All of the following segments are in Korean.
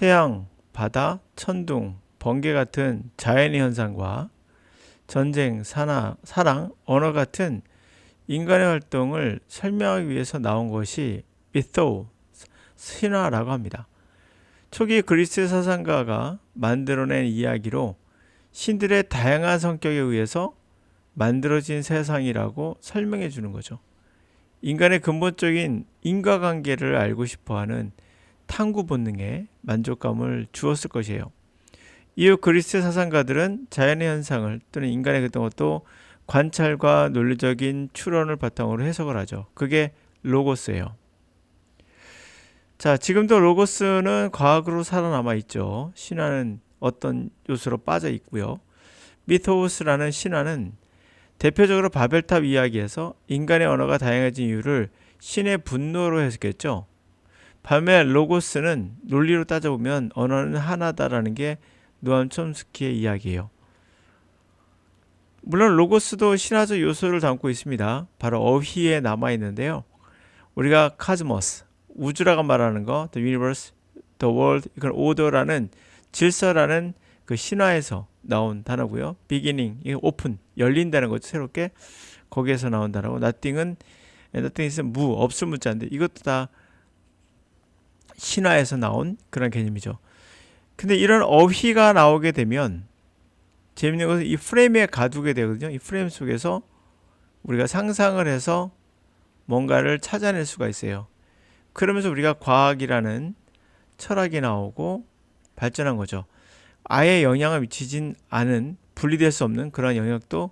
태양, 바다, 천둥, 번개 같은 자연의 현상과 전쟁, 사나, 사랑, 언어 같은 인간의 활동을 설명하기 위해서 나온 것이 미토, 신화라고 합니다. 초기 그리스 사상가가 만들어낸 이야기로 신들의 다양한 성격에 의해서 만들어진 세상이라고 설명해 주는 거죠. 인간의 근본적인 인과관계를 알고 싶어 하는 탐구 본능에 만족감을 주었을 것이에요. 이후 그리스 사상가들은 자연의 현상을 또는 인간의 그런 것도 관찰과 논리적인 추론을 바탕으로 해석을 하죠. 그게 로고스예요. 자, 지금도 로고스는 과학으로 살아남아 있죠. 신화는 어떤 요소로 빠져 있고요. 미토우스라는 신화는 대표적으로 바벨탑 이야기에서 인간의 언어가 다양해진 이유를 신의 분노로 해석했죠. 반면 로고스는 논리로 따져보면 언어는 하나다라는 게 노암 촘스키의 이야기예요. 물론 로고스도 신화적 요소를 담고 있습니다. 바로 어휘에 남아 있는데요. 우리가 카즈모스, 우주라고 말하는 거, the universe, the world, 이건 order라는 질서라는 그 신화에서 나온 단어고요. beginning, 이 오픈, 열린다는 거죠. 새롭게 거기에서 나온 단어고, nothing은 nothing is 무, 없을 문자인데 이것도 다 신화에서 나온 그런 개념이죠. 근데 이런 어휘가 나오게 되면 재밌는 것은 이 프레임에 가두게 되거든요. 이 프레임 속에서 우리가 상상을 해서 뭔가를 찾아낼 수가 있어요. 그러면서 우리가 과학이라는 철학이 나오고 발전한 거죠. 아예 영향을 미치진 않은 분리될 수 없는 그런 영역도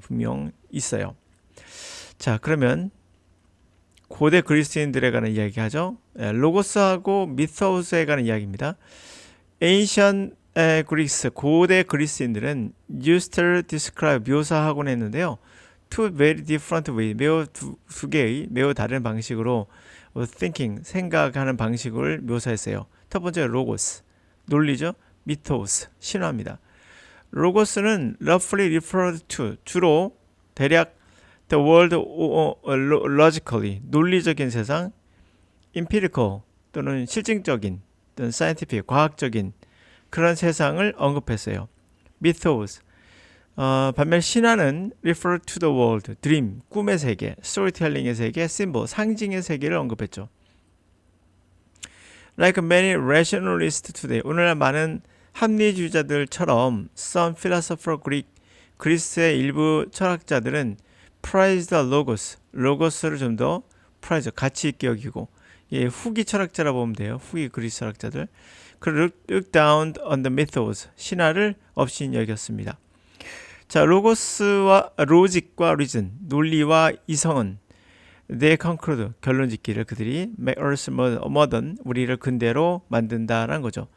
분명 있어요. 자, 그러면 고대 그리스인들에 관한 이야기 하죠. 로고스하고 미토스에 관한 이야기입니다. Ancient 고대 그리스인들은 used to describe, 묘사하곤 했는데요. two very different way, 매우 두, 두 개의 매우 다른 방식으로 thinking, 생각하는 방식을 묘사했어요. 첫 번째 로고스, 논리죠. 미토스, 신화입니다. 로고스는 roughly referred to, 주로 대략 the world logically, 논리적인 세상, empirical 또는 실증적인 또는 scientific, 과학적인 그런 세상을 언급했어요. mythos. 어, 반면 신화는 refer to the world, dream, 꿈의 세계, storytelling의 세계, symbol, 상징의 세계를 언급했죠. Like many rationalists today, 오늘날 많은 합리주의자들처럼 some philosopher Greek, 그리스의 일부 철학자들은 prize the logos, 로고스를 좀 더 prize, 가치 있게 여기고 예, 후기 철학자라 보면 돼요. 후기 그리스 철학자들. 그리고 look down on the mythos, 신화를 업신 여겼습니다. 자, 로고스와 로직과 리즌, 논리와 이성은 they conclude, 결론 짓기를 그들이 make us modern, 우리를 근대로 만든다라는 거죠.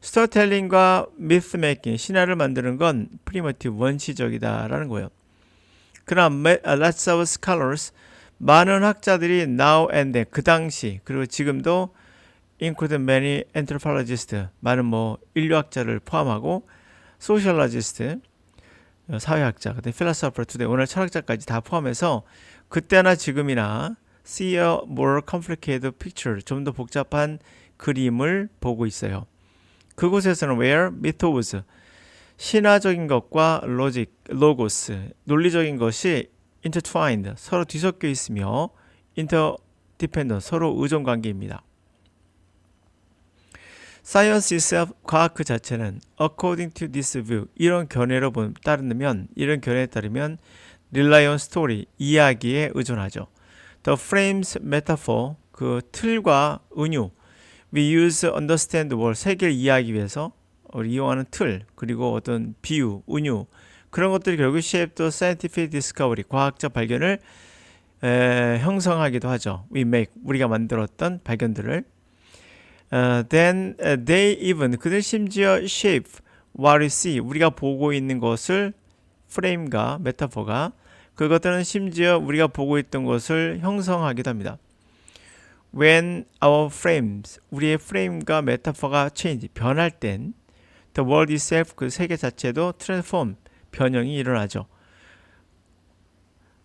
스토텔링과 미스 메이킹, 신화를 만드는 건 프리머티브, 원시적이다라는 거예요. 그러나 lots of scholars, 많은 학자들이 now and then, 그 당시, 그리고 지금도 include many anthropologists, 많은 뭐 인류학자를 포함하고 sociologists, 사회학자, 그다음 philosopher today, 오늘 철학자까지 다 포함해서 그때나 지금이나 see a more complicated picture, 좀 더 복잡한 그림을 보고 있어요. 그곳에서는 where mythos, 신화적인 것과 logic, logos, 논리적인 것이 intertwined, 서로 뒤섞여 있으며 interdependent, 서로 의존 관계입니다. Science itself, 과학 그 자체는 according to this view, 이런 견해로 따르면, 이런 견해에 따르면 rely on story, 이야기에 의존하죠. The frames metaphor, 그 틀과 은유, we use understand the world, 세계를 이해하기 위해서 이용하는 틀, 그리고 어떤 비유, 은유, 그런 것들이 결국 shape the scientific discovery, 과학적 발견을 에, 형성하기도 하죠. We make, 우리가 만들었던 발견들을 Uh, then they even 그들 심지어 shape what we see 우리가 보고 있는 것을 프레임과 메타포가 그것들은 심지어 우리가 보고 있던 것을 형성하기도 합니다. When our frames 우리의 프레임과 메타포가 change 변할 땐 the world itself 그 세계 자체도 transform 변형이 일어나죠.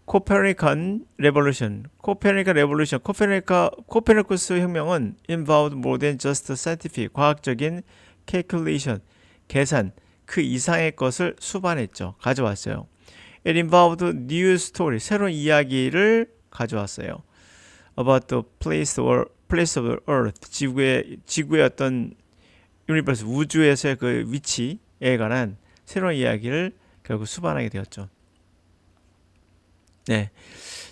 코페르니칸 레볼루션, 코페르니카 레볼루션, 코페르니카 코페르니쿠스 혁명은 involved more than just scientific 과학적인 calculation 계산 그 이상의 것을 수반했죠. 가져왔어요. It involved new story 새로운 이야기를 가져왔어요. About the place or place of the Earth 지구의 지구의 어떤 유니버스 우주에서의 그 위치에 관한 새로운 이야기를 결국 수반하게 되었죠. 네.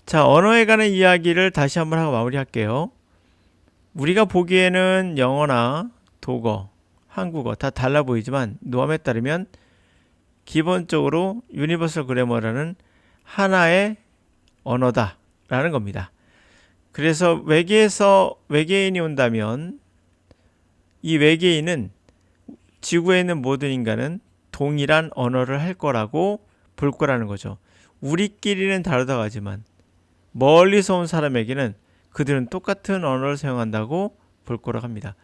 자, 언어에 관한 이야기를 다시 한번 하고 마무리할게요. 우리가 보기에는 영어나 독어, 한국어 다 달라 보이지만 노함에 따르면 기본적으로 유니버설 그래머라는 하나의 언어다라는 겁니다. 그래서 외계에서 외계인이 온다면 이 외계인은 지구에 있는 모든 인간은 동일한 언어를 할 거라고 볼 거라는 거죠. 우리끼리는 다르다고 하지만 멀리서 온 사람에게는 그들은 똑같은 언어를 사용한다고 볼 거라고 합니다.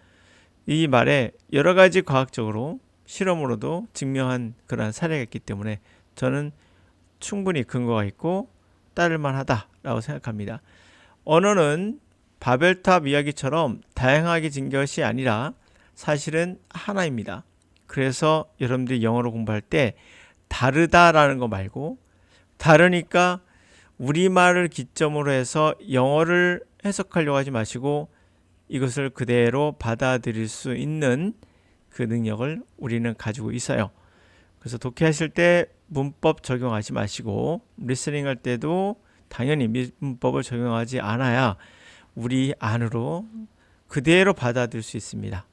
이 말에 여러 가지 과학적으로 실험으로도 증명한 그러한 사례가 있기 때문에 저는 충분히 근거가 있고 따를 만 하다라고 생각합니다. 언어는 바벨탑 이야기처럼 다양하게 진 것이 아니라 사실은 하나입니다. 그래서 여러분들이 영어로 공부할 때 다르다라는 거 말고 다르니까 우리말을 기점으로 해서 영어를 해석하려고 하지 마시고 이것을 그대로 받아들일 수 있는 그 능력을 우리는 가지고 있어요. 그래서 독해하실 때 문법 적용하지 마시고 리스닝 할 때도 당연히 문법을 적용하지 않아야 우리 안으로 그대로 받아들일 수 있습니다.